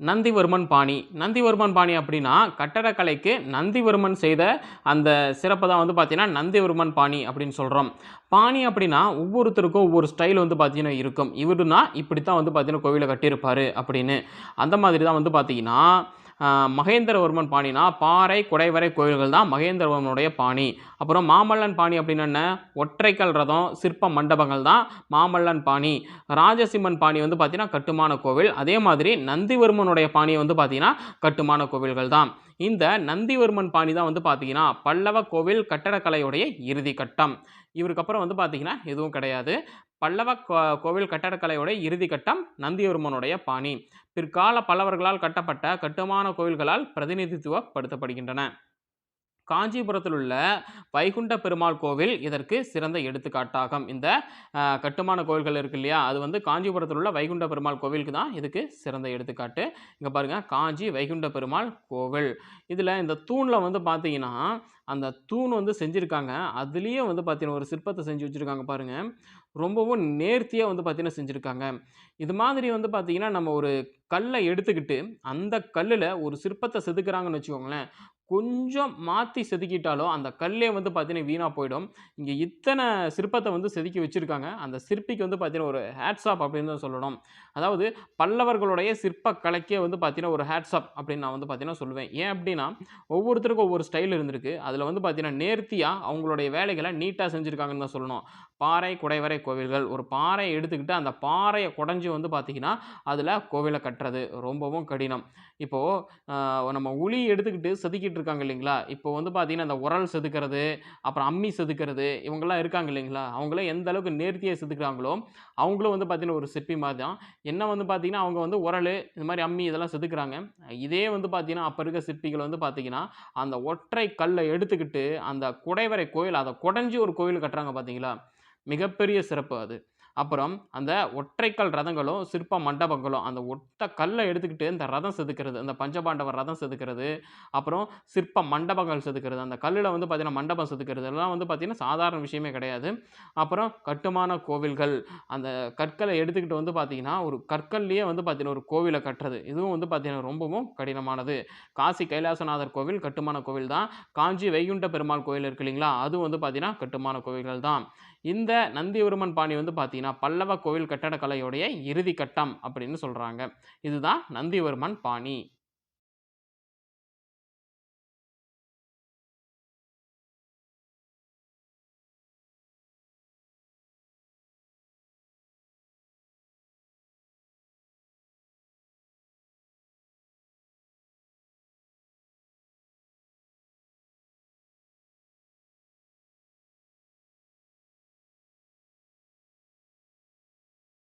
நந்திவர்மன் பாணி. நந்திவர்மன் பாணி அப்படின்னா கட்டடக்கலைக்கு நந்திவர்மன் செய்த அந்த சிறப்பை தான் வந்து பார்த்திங்கன்னா நந்திவர்மன் பாணி அப்படின்னு சொல்கிறோம் பாணி அப்படின்னா ஒவ்வொருத்தருக்கும் ஒவ்வொரு ஸ்டைல் வந்து பார்த்தீங்கன்னா இருக்கும். இவருனா இப்படி தான் வந்து பார்த்தீங்கன்னா கோவிலை கட்டியிருப்பார் அப்படின்னு. அந்த மாதிரி தான் வந்து பார்த்தீங்கன்னா மகேந்திரவர்மன் பாணினா பாறை குடைவரை கோயில்கள் தான் மகேந்திரவர்மனுடைய பாணி. அப்புறம் மாமல்லன் பாணி அப்படின்னு என்ன? ஒற்றைக்கல் ரதம் சிற்ப மண்டபங்கள் தான் மாமல்லன் பாணி. ராஜசிம்மன் பாணி வந்து பார்த்தீங்கன்னா கட்டுமான கோவில். அதே மாதிரி நந்திவர்மனுடைய பாணி வந்து பார்த்தீங்கன்னா கட்டுமான கோவில்கள் தான். இந்த நந்திவர்மன் பாணி தான் வந்து பார்த்தீங்கன்னா பல்லவ கோவில் கட்டடக்கலையுடைய இறுதி கட்டம். இவருக்கு அப்புறம் வந்து பார்த்தீங்கன்னா எதுவும் கிடையாது. பல்லவ கோ- கோவில் கட்டடக்கலையோட இறுதி கட்டம் நந்தியவர்மனுடைய பாணி. பிற்கால பல்லவர்களால் கட்டப்பட்ட கட்டுமான கோவில்களால் பிரதிநிதித்துவப்படுத்தப்படுகின்றன. காஞ்சிபுரத்தில் உள்ள வைகுண்ட பெருமாள் கோவில் இதற்கு சிறந்த எடுத்துக்காட்டாகும். இந்த கட்டுமான கோவில்கள் இருக்கு இல்லையா? அது வந்து காஞ்சிபுரத்தில் உள்ள வைகுண்ட பெருமாள் கோவிலுக்கு தான் இதுக்கு சிறந்த எடுத்துக்காட்டு. இங்கே பாருங்கள் காஞ்சி வைகுண்ட பெருமாள் கோவில். இதில் இந்த தூணில் வந்து பார்த்தீங்கன்னா அந்த தூண் வந்து செஞ்சுருக்காங்க. அதுலேயும் வந்து பார்த்தீங்கன்னா ஒரு சிற்பத்தை செஞ்சு வச்சுருக்காங்க பாருங்கள் ரொம்பவும் நேர்த்தியாக வந்து பார்த்தீங்கன்னா செஞ்சுருக்காங்க. இது மாதிரி வந்து பார்த்திங்கன்னா நம்ம ஒரு கல்லை எடுத்துக்கிட்டு அந்த கல்லில் ஒரு சிற்பத்தை செதுக்குறாங்கன்னு வச்சுக்கோங்களேன். கொஞ்சம் மாற்றி செதுக்கிட்டாலும் அந்த கல்லே வந்து பார்த்தீங்கன்னா வீணாக போயிடும். இங்கே இத்தனை சிற்பத்தை வந்து செதுக்கி வச்சுருக்காங்க. அந்த சிற்பிக்கு வந்து பார்த்தீங்கன்னா ஒரு ஹேட்ஸாப் அப்படின்னு தான் சொல்லணும். அதாவது பல்லவர்களுடைய சிற்பக்கலைக்கே வந்து பார்த்தீங்கன்னா ஒரு ஹேட்ஸாப் அப்படின்னு நான் வந்து பார்த்தீங்கன்னா சொல்லுவேன். ஏன் அப்படின்னா ஒவ்வொருத்தருக்கும் ஒவ்வொரு ஸ்டைல் இருந்திருக்கு. அதில் வந்து பார்த்தீங்கன்னா நேர்த்தியாக அவங்களுடைய வேலைகளை நீட்டாக செஞ்சுருக்காங்கன்னு தான் சொல்லணும். பாறை குடைவரை கோவில்கள். ஒரு பாறையை எடுத்துக்கிட்டு அந்த பாறையை குடஞ்சி வந்து பார்த்திங்கன்னா அதில் கோவிலை கட்டுறது ரொம்பவும் கடினம். இப்போது நம்ம உளி எடுத்துக்கிட்டு செதுக்கிட்டு இருக்காங்க இல்லைங்களா? இப்போ வந்து பார்த்தீங்கன்னா அந்த உரல் செதுக்கிறது அப்புறம் அம்மி செதுக்கிறது இவங்கெல்லாம் இருக்காங்க இல்லைங்களா? அவங்களே எந்த அளவுக்கு நேர்த்தியாக செதுக்குறாங்களோ அவங்களும் வந்து பார்த்திங்கன்னா ஒரு சிற்பி மாதிரி தான். என்ன வந்து பார்த்தீங்கன்னா அவங்க வந்து உரல் இந்த மாதிரி அம்மி இதெல்லாம் செதுக்குறாங்க. இதே வந்து பார்த்திங்கன்னா அப்போ இருக்க சிற்பிகள் வந்து பார்த்தீங்கன்னா அந்த ஒற்றை கல்லை எடுத்துக்கிட்டு அந்த குடைவரை கோயில் அதை குடஞ்சி ஒரு கோயில் கட்டுறாங்க பார்த்தீங்களா மிகப்பெரிய சிறப்பு அது. அப்புறம் அந்த ஒற்றைக்கல் ரதங்களும் சிற்ப மண்டபங்களும் அந்த ஒத்த கல்லை எடுத்துக்கிட்டு இந்த ரதம் செதுக்கிறது அந்த பஞ்சபாண்டவர் ரதம் செதுக்கிறது அப்புறம் சிற்ப மண்டபங்கள் செதுக்கிறது அந்த கல்லில் வந்து பார்த்திங்கன்னா மண்டபம் செதுக்கிறது எல்லாம் வந்து பார்த்தீங்கன்னா சாதாரண விஷயமே கிடையாது. அப்புறம் கட்டுமான கோவில்கள் அந்த கற்களை எடுத்துக்கிட்டு வந்து பார்த்திங்கன்னா ஒரு கற்கள்லேயே வந்து பார்த்திங்கன்னா ஒரு கோவிலை கட்டுறது இதுவும் வந்து பார்த்தீங்கன்னா ரொம்பவும் கடினமானது. காசி கைலாசநாதர் கோவில் கட்டுமான கோவில் தான். காஞ்சி வைகுண்ட பெருமாள் கோவில் இருக்கு இல்லைங்களா அதுவும் வந்து பார்த்தீங்கன்னா கட்டுமான கோவில்கள் தான். இந்த நந்திவர்மன் பாணி வந்து பார்த்திங்கன்னா பல்லவ கோவில் கட்டடக்கலையுடைய இறுதி கட்டம் அப்படின்னு சொல்கிறாங்க இதுதான் நந்திவர்மன் பாணி.